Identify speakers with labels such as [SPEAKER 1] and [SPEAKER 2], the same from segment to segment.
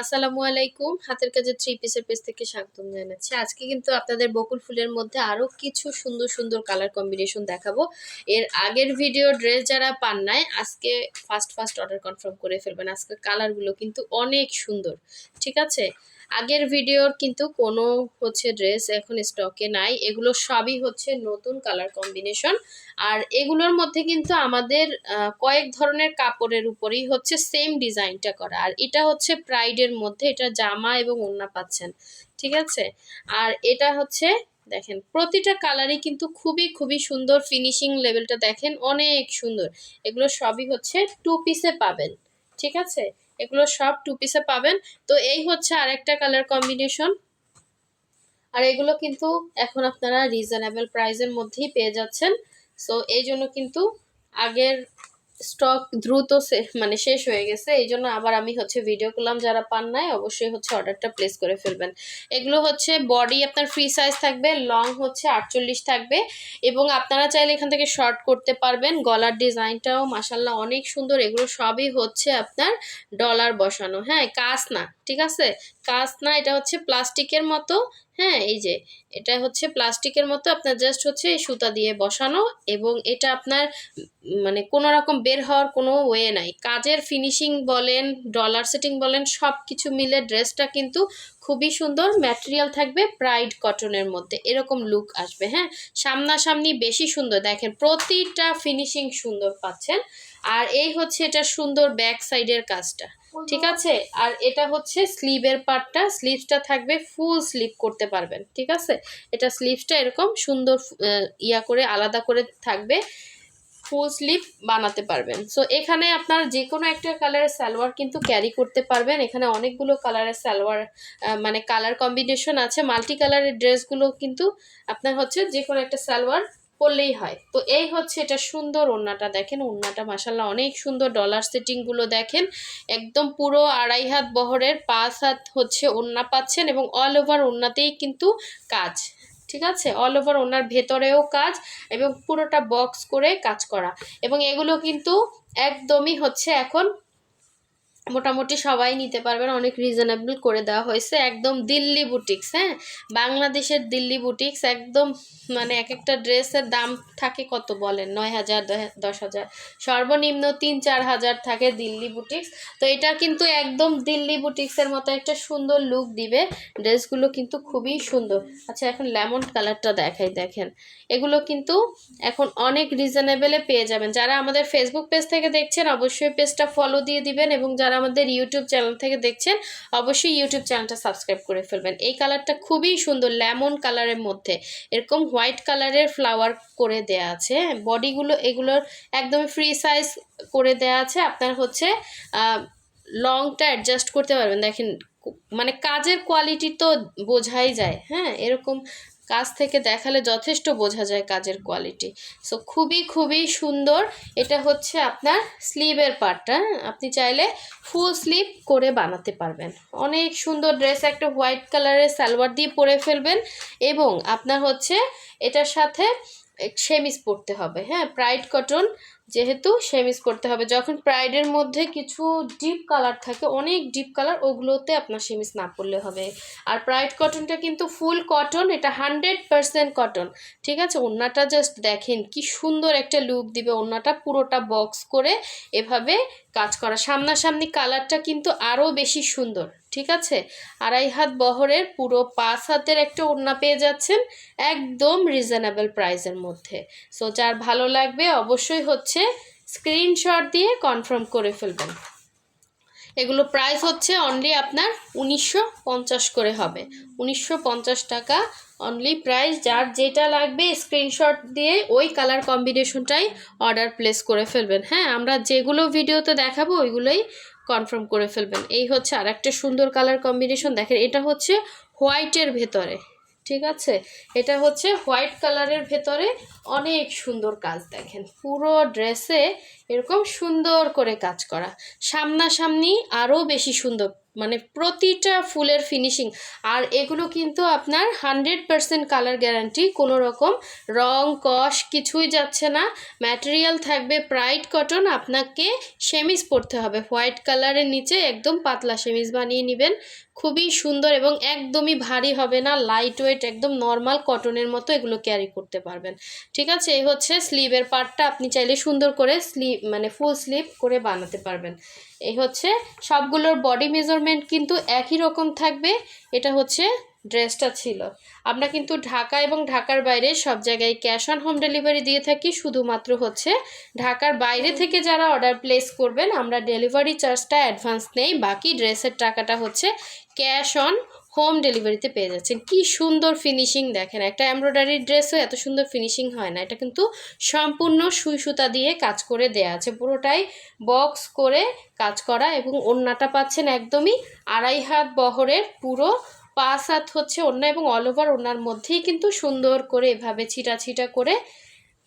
[SPEAKER 1] আসসালামু আলাইকুম। হাতের কাজে থ্রি পিসের পেজ থেকে স্বাগতম জানাচ্ছি। আজকে কিন্তু আপনাদের বকুল ফুলের মধ্যে আরও কিছু সুন্দর সুন্দর কালার কম্বিনেশন দেখাবো। এর আগের ভিডিও ড্রেস যারা পান নাই, আজকে ফার্স্ট ফার্স্ট অর্ডার কনফার্ম করে ফেলবেন। আজকে কালারগুলো কিন্তু অনেক সুন্দর। ঠিক আছে? আগের ভিডিওর কিন্তু কোনো হচ্ছে ড্রেস এখন স্টকে নাই। এগুলো সবই হচ্ছে নতুন কালার কম্বিনেশন। আর এগুলোর মধ্যে কিন্তু আমাদের কয়েক ধরনের কাপড়ের উপরেই হচ্ছে সেম ডিজাইনটা করা। আর এটা হচ্ছে প্রাইডের মধ্যে, এটা জামা এবং ওড়না পাচ্ছেন, ঠিক আছে? আর এটা হচ্ছে, দেখেন, প্রতিটা কালারই কিন্তু খুবই খুবই সুন্দর ফিনিশিং লেভেলটা দেখেন, অনেক সুন্দর। এগুলো সবই হচ্ছে টু পিসে পাবেন, ঠিক আছে? এগুলো সব টু পিসে পাবেন। তো এই হচ্ছে আরেকটা কালার কম্বিনেশন আর এগুলো কিন্তু এখন আপনারা রিজনেবল প্রাইসের মধ্যেই পেয়ে যাচ্ছেন। সো এই জন্য কিন্তু আগের স্টক দ্রুত মানে শেষ হয়ে গেছে। এই জন্য আবার আমি হচ্ছে ভিডিও করলাম, যারা পান নাই অবশ্যই হচ্ছে অর্ডারটা প্লেস করে ফেলবেন। এগুলো হচ্ছে বডি আপনার ফ্রি সাইজ থাকবে লং হচ্ছে আটচল্লিশ থাকবে এবং আপনারা চাইলে এখান থেকে শর্ট করতে পারবেন। গলার ডিজাইনটাও মাসাল্লাহ অনেক সুন্দর। এগুলো সবই হচ্ছে আপনার ডলার বসানো। হ্যাঁ কাজ না, ঠিক আছে? কাজ না, এটা হচ্ছে প্লাস্টিকের মতো। হ্যাঁ এই যে, এটা হচ্ছে প্লাস্টিকের মতো আপনার জাস্ট হচ্ছে সুতা দিয়ে বসানো এবং এটা আপনার মানে কোনো রকম বের হওয়ার কোনো ওয়ে নাই। কাজের ফিনিশিং বলেন ডলার সেটিং বলেন সব কিছু মিলে ড্রেসটা কিন্তু খুবই সুন্দর ম্যাটেরিয়াল থাকবে প্রাইড কটনের মধ্যে। এরকম লুক আসবে হ্যাঁ? সামনাসামনি বেশি সুন্দর, দেখেন প্রতিটা ফিনিশিং সুন্দর পাচ্ছেন। আর এই হচ্ছে এটা সুন্দর ব্যাক সাইডের কাজটা। ঠিক আছে? আর এটা হচ্ছে স্লিভের পার্টটা। স্লিভসটা থাকবে ফুল স্লিভ করতে পারবেন, ঠিক আছে? এটা স্লিভসটা এরকম সুন্দর ইয়া করে আলাদা করে থাকবে, ফুল স্লিভ বানাতে পারবেন। সো এখানে আপনার যে কোনো একটা কালারের সালোয়ার কিন্তু ক্যারি করতে পারবেন। এখানে অনেকগুলো কালারের সালোয়ার মানে কালার কম্বিনেশন আছে। মাল্টি কালারের ড্রেসগুলো কিন্তু আপনার হচ্ছে যে কোনো একটা সালোয়ার পরলেই হয়। তো এই হচ্ছে এটা সুন্দর ওড়নাটা দেখেন। ওড়নাটা মাসাল্লাহ অনেক সুন্দর ডলার সেটিংগুলো দেখেন। একদম পুরো আড়াই হাত বহরের পাঁচ হাত হচ্ছে ওড়না পাচ্ছেন এবং অল ওভার ওড়নাতেই কিন্তু কাজ, ঠিক আছে? অল ওভার ওনার ভেতরেও কাজ এবং পুরোটা বক্স করে কাজ করা। এবং এগুলো কিন্তু একদমই হচ্ছে এখন মোটামুটি সবাই নিতে পারবেন। অনেক রিজনেবল করে দেওয়া হয়েছে। একদম দিল্লি বুটিক্স হ্যাঁ? বাংলাদেশের দিল্লি বুটিক্স একদম মানে এক একটা ড্রেসের দাম থাকে কত বলেন? নয় হাজার, দশ- হাজার সর্বনিম্ন তিন, চার হাজার থাকে দিল্লি বুটিক্স তো এটা কিন্তু একদম দিল্লি বুটিক্সের মতো একটা সুন্দর লুক দিবে। ড্রেসগুলো কিন্তু খুবই সুন্দর। আচ্ছা এখন লেমন কালারটা দেখাই, দেখেন। এগুলো কিন্তু এখন অনেক রিজনেবলে পেয়ে যাবেন। যারা আমাদের ফেসবুক পেজ থেকে দেখছেন, অবশ্যই পেজটা ফলো দিয়ে দিবেন এবং যারা আমাদের ইউটিউব চ্যানেল থেকে দেখছেন, অবশ্যই ইউটিউব চ্যানেলটা সাবস্ক্রাইব করে ফেলবেন। এই কালারটা খুবই সুন্দর লেমন কালারের মধ্যে। এরকম হোয়াইট কালারের ফ্লাওয়ার করে দেয়া আছে। বডিগুলো এগুলোর একদম ফ্রি সাইজ করে দেয়া আছে। আপনার হচ্ছে লংটা অ্যাডজাস্ট করতে পারবেন। দেখেন মানে কাজের কোয়ালিটি তো বোঝাই যায়। হ্যাঁ এরকম কাজ থেকে দেখালে যথেষ্ট বোঝা যায় কাজের কোয়ালিটি সো খুবই খুবই সুন্দর। এটা হচ্ছে আপনার স্লিভের পার্টটা আপনি চাইলে ফুল স্লিভ করে বানাতে পারবেন। অনেক সুন্দর ড্রেস একটা হোয়াইট কালারের সালোয়ার দিয়ে পরে ফেলবেন এবং আপনার হচ্ছে এটার সাথে সেমিস পরতে হবে। হ্যাঁ প্রাইড কটন যেহেতু সেমিস করতে হবে। যখন প্রাইডের মধ্যে কিছু ডিপ কালার থাকে, অনেক ডিপ কালার ওগুলোতে আপনার সেমিস না পরলে হবে। আর প্রাইড কটনটা কিন্তু ফুল কটন এটা হান্ড্রেড পারসেন্ট কটন ঠিক আছে? ওড়নাটা জাস্ট দেখেন কি সুন্দর একটা লুক দিবে। ওড়নাটা পুরোটা বক্স করে এভাবে কাজ করা। সামনাসামনি কালারটা কিন্তু আরও বেশি সুন্দর। ঠিক আছে? আড়াই হাত বহরের পুরো পাঁচ হাতের একটা ওড়না পেয়ে যাচ্ছেন একদম রিজনেবল প্রাইসের মধ্যে। সো যার ভালো লাগবে অবশ্যই হচ্ছে স্ক্রিনশট দিয়ে কনফার্ম করে ফেলবেন। এগুলো প্রাইস হচ্ছে অনলি আপনার উনিশশো পঞ্চাশ করে হবে। উনিশশো পঞ্চাশ টাকা অনলি প্রাইস যার যেটা লাগবে স্ক্রিনশট দিয়ে ওই কালার কম্বিনেশনটাই অর্ডার প্লেস করে ফেলবেন। হ্যাঁ আমরা যেগুলো ভিডিওতে দেখাবো ওইগুলোই কনফার্ম করে ফেলবেন। এই হচ্ছে আর একটা সুন্দর কালার কম্বিনেশন দেখেন, এটা হচ্ছে হোয়াইটের ভেতরে, ঠিক আছে? এটা হচ্ছে হোয়াইট কালারের ভেতরে অনেক সুন্দর কাজ। দেখেন, পুরো ড্রেসে এরকম সুন্দর করে কাজ করা। সামনাসামনি আরও বেশি সুন্দর মানে প্রতিটা ফুলের ফিনিশিং আর এগুলো কিন্তু আপনার হান্ড্রেড পারসেন্ট কালার গ্যারান্টি কোনো রকম রং, কষ কিছুই যাচ্ছে না। ম্যাটেরিয়াল থাকবে প্রাইড কটন আপনাকে সেমিজ পরতে হবে। হোয়াইট কালারের নিচে একদম পাতলা সেমিজ বানিয়ে নেবেন। খুবই সুন্দর এবং একদমই ভারী হবে না লাইট ওয়েট একদম নর্মাল কটনের মতো এগুলো ক্যারি করতে পারবেন। ঠিক আছে, এই হচ্ছে স্লিভের পার্টটা আপনি চাইলে সুন্দর করে স্লিভ মানে ফুল স্লিভ করে বানাতে পারবেন। এই হচ্ছে সবগুলোর বডি মেজারমেন্ট কিন্তু একই রকম থাকবে, এটা হচ্ছে ড্রেসটা ছিল। আমরা কিন্তু ঢাকা এবং ঢাকার বাইরে সব জায়গায় ক্যাশ অন হোম ডেলিভারি দিয়ে থাকি, শুধুমাত্র হচ্ছে ঢাকার বাইরে থেকে যারা অর্ডার প্লেস করবেন, আমরা ডেলিভারি চার্জটা অ্যাডভান্স নেই, বাকি ড্রেসের টাকাটা হচ্ছে ক্যাশ অন হোম ডেলিভারিতে পেয়ে যাচ্ছেন। কি সুন্দর ফিনিশিং দেখেন, একটা এমব্রয়ডারি ড্রেসও এত সুন্দর ফিনিশিং হয় না, এটা কিন্তু সম্পূর্ণ সুই সুতা দিয়ে কাজ করে দেয়া আছে, পুরোটাই বক্স করে কাজ করা এবং ওড়নাটা পাচ্ছেন একদমই আড়াই হাত বহরের, পুরো পাঁচ হাত হচ্ছে ওড়না এবং অল ওভার ওড়নার মধ্যেই কিন্তু সুন্দর করে এভাবে ছিটা ছিটা করে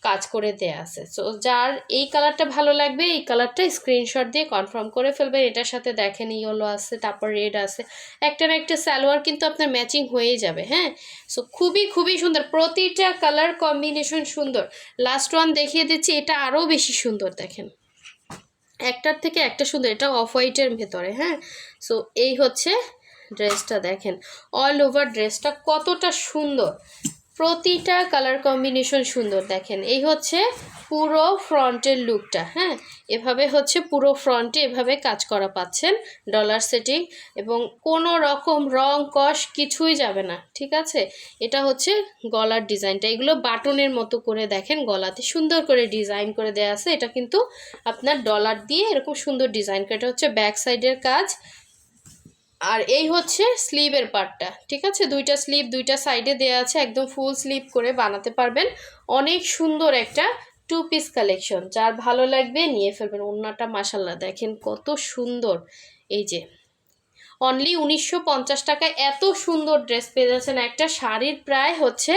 [SPEAKER 1] কাজ করে দেয়া আছে। সো যার এই কালারটা ভালো লাগবে, এই কালারটা স্ক্রিনশট দিয়ে কনফার্ম করে ফেলবেন। এটার সাথে দেখেন ইয়েলো আছে, তারপর রেড আছে। একটা না একটা সালোয়ার কিন্তু আপনার ম্যাচিং হয়েই যাবে হ্যাঁ? সো খুবই খুবই সুন্দর। প্রতিটা কালার কম্বিনেশন সুন্দর। লাস্ট ওয়ান দেখিয়ে দিচ্ছি, এটা আরও বেশি সুন্দর, দেখেন। একটার থেকে একটা সুন্দর, এটা অফ হোয়াইটের ভেতরে হ্যাঁ? সো এই হচ্ছে ড্রেসটা দেখেন। অল ওভার ড্রেসটা কতটা সুন্দর। প্রতিটা কালার কম্বিনেশন সুন্দর দেখেন। এই হচ্ছে পুরো ফ্রন্টের লুকটা হ্যাঁ? এভাবে হচ্ছে পুরো ফ্রন্টে এভাবে কাজ করা পাচ্ছেন ডলার সেটিং এবং কোনো রকম রং, কষ কিছুই যাবে না, ঠিক আছে? এটা হচ্ছে গলার ডিজাইনটা এগুলো বাটনের মতো করে দেখেন, গলাতে সুন্দর করে ডিজাইন করে দেওয়া আছে। এটা কিন্তু আপনার ডলার দিয়ে এরকম সুন্দর ডিজাইন করে এটা হচ্ছে ব্যাক সাইডের কাজ। আর এই হচ্ছে স্লিভের পার্টটা ঠিক আছে? দুইটা স্লিভ দুইটা সাইডে দেওয়া আছে, একদম ফুল স্লিভ করে বানাতে পারবেন। অনেক সুন্দর একটা টু পিস কালেকশন যার ভালো লাগবে নিয়ে ফেলবেন। ওড়নাটা মাসাল্লাহ দেখেন কত সুন্দর। এই যে অনলি উনিশশো পঞ্চাশ টাকায় এত সুন্দর ড্রেস পেয়ে যাচ্ছেন। একটা শাড়ির প্রায় হচ্ছে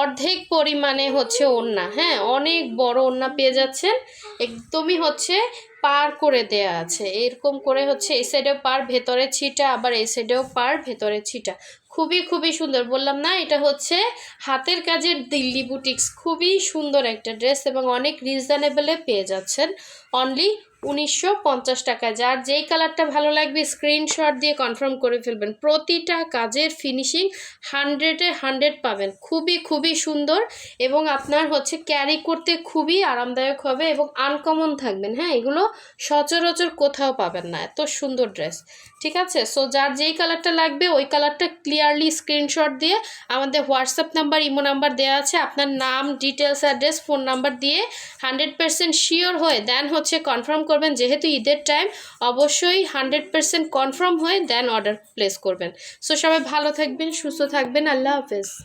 [SPEAKER 1] অর্ধেক পরিমাণে হচ্ছে ওড়না। হ্যাঁ অনেক বড় ওড়না পেয়ে যাচ্ছেন। একদমই হচ্ছে পার করে দেয়া আছে। এরকম করে হচ্ছে এই সাইডেও পার, ভেতরে ছিটা, আবার এই সাইডেও পার, ভেতরে ছিটা। খুবই খুবই সুন্দর। বললাম না, এটা হচ্ছে হাতের কাজের দিল্লি বুটিক্স। খুবই সুন্দর একটা ড্রেস এবং অনেক রিজনেবলে পেয়ে যাচ্ছেন। অনলি উনিশশো পঞ্চাশ টাকা যার যেই কালারটা ভালো লাগবে স্ক্রিনশট দিয়ে কনফার্ম করে ফেলবেন। প্রতিটা কাজের ফিনিশিং হান্ড্রেডে হান্ড্রেড পাবেন। খুবই খুবই সুন্দর এবং আপনার হচ্ছে ক্যারি করতে খুবই আরামদায়ক হবে এবং আনকমন থাকবেন। হ্যাঁ এগুলো সচরাচর কোথাও পাবেন না। এত সুন্দর ড্রেস। ঠিক আছে? সো যার যেই কালারটা লাগবে, ওই কালারটা ক্লিয়ারলি স্ক্রিনশট দিয়ে আমাদের হোয়াটসঅ্যাপ নাম্বার ইমো নাম্বার দেওয়া আছে। আপনার নাম ডিটেলস অ্যাড্রেস ফোন নাম্বার দিয়ে হান্ড্রেড পার্সেন্ট শিওর হয়ে দেন হচ্ছে কনফার্ম করবেন। যেহেতু ঈদের টাইম অবশ্যই হান্ড্রেড পার্সেন্ট কনফার্ম হয়ে দেন অর্ডার প্লেস করবেন। সো সবাই ভালো থাকবেন, সুস্থ থাকবেন। আল্লাহ হাফেজ।